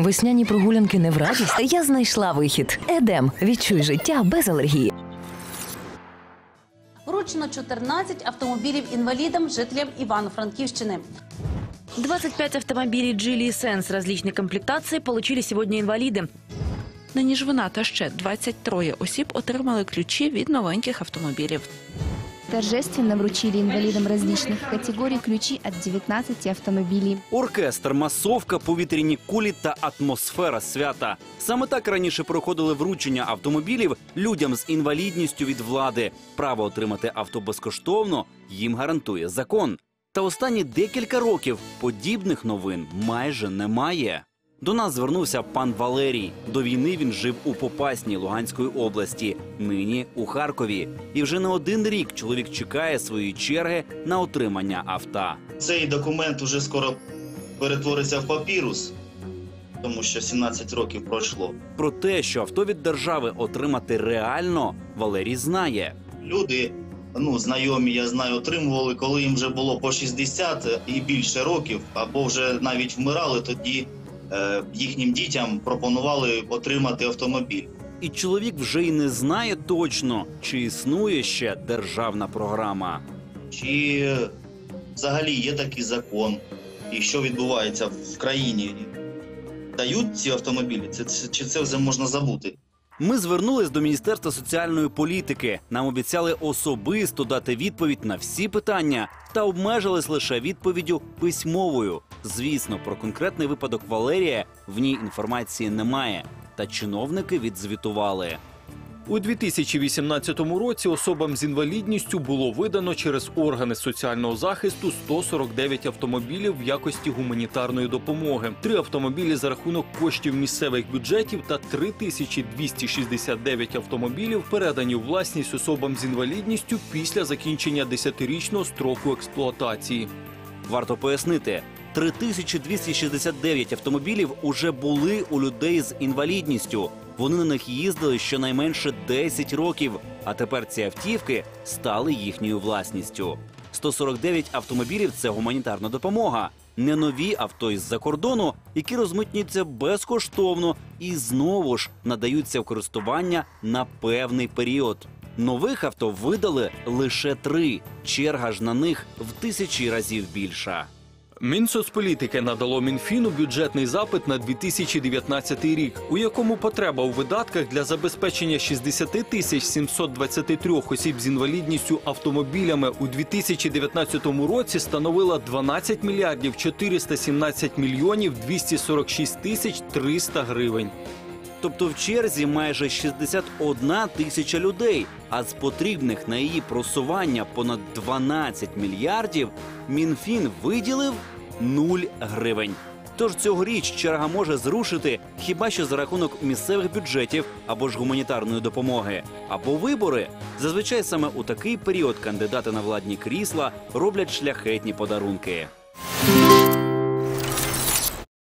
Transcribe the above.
Весняні прогулянки не в радість. Я знайшла вихід. Едем. Відчуй життя без алергії. Вручено 14 автомобілів інвалідам, жителям Ивано-Франківщини. 25 автомобилей Geely Sense различной комплектации получили сегодня инвалиды. Нині ж вона та ще 23 осіб отримали ключі від новеньких автомобілів. Торжественно вручили инвалидам различных категорий ключи от 19 автомобилей. Оркестр, масовка, повітряні кулі та атмосфера свята. Саме так раніше проходили вручення автомобілів людям з інвалідністю від влади. Право отримати авто безкоштовно їм гарантує закон. Та останні декілька років подібних новин майже немає. До нас звернувся пан Валерій. До війни він жив у Попасній Луганської області, нині у Харкові. І вже не один рік чоловік чекає своєї черги на отримання авто. Цей документ уже скоро перетвориться в папірус, тому що 17 років пройшло. Про те, що авто від держави отримати реально, Валерій знає. Люди, ну знайомі, я знаю, отримували, коли їм вже було по 60 і більше років, або вже навіть вмирали, тоді їхнім дітям пропонували отримати автомобіль. І чоловік вже й не знає точно, чи існує ще державна програма. Чи взагалі є такий закон, і що відбувається в країні? Дають ці автомобілі? Це, це чи це вже можна забути? Ми звернулись до Міністерства соціальної політики. Нам обіцяли особисто дати відповідь на всі питання та обмежились лише відповіддю письмовою. Звісно, про конкретний випадок Валерія в ній інформації немає. Та чиновники відзвітували. У 2018 році особам з інвалідністю було видано через органи соціального захисту 149 автомобілів в якості гуманітарної допомоги. Три автомобілі за рахунок коштів місцевих бюджетів та 3269 автомобілів передані у власність особам з інвалідністю після закінчення 10-річного строку експлуатації. Варто пояснити, 3269 автомобілів уже були у людей з інвалідністю. Вони на них їздили щонайменше 10 років, а тепер ці автівки стали їхньою власністю. 149 автомобілів це гуманітарна допомога. Не нові авто із-за кордону, які розмитнюються безкоштовно і знову ж надаються в користування на певний період. Нових авто видали лише три. Черга ж на них в тисячі разів більша. Мінсоцполітики надало Мінфіну бюджетний запит на 2019 рік, у якому потреба у видатках для забезпечення 60 тисяч 723 осіб з інвалідністю автомобілями у 2019 році становила 12 мільярдів 417 мільйонів 246 тисяч 300 гривень. Тобто в черзі майже 61 тисяча людей, а з потрібних на її просування понад 12 мільярдів Мінфін виділив 0 гривень. Тож цьогоріч черга може зрушити хіба що за рахунок місцевих бюджетів або ж гуманітарної допомоги, або вибори. Зазвичай саме у такий період кандидати на владні крісла роблять шляхетні подарунки.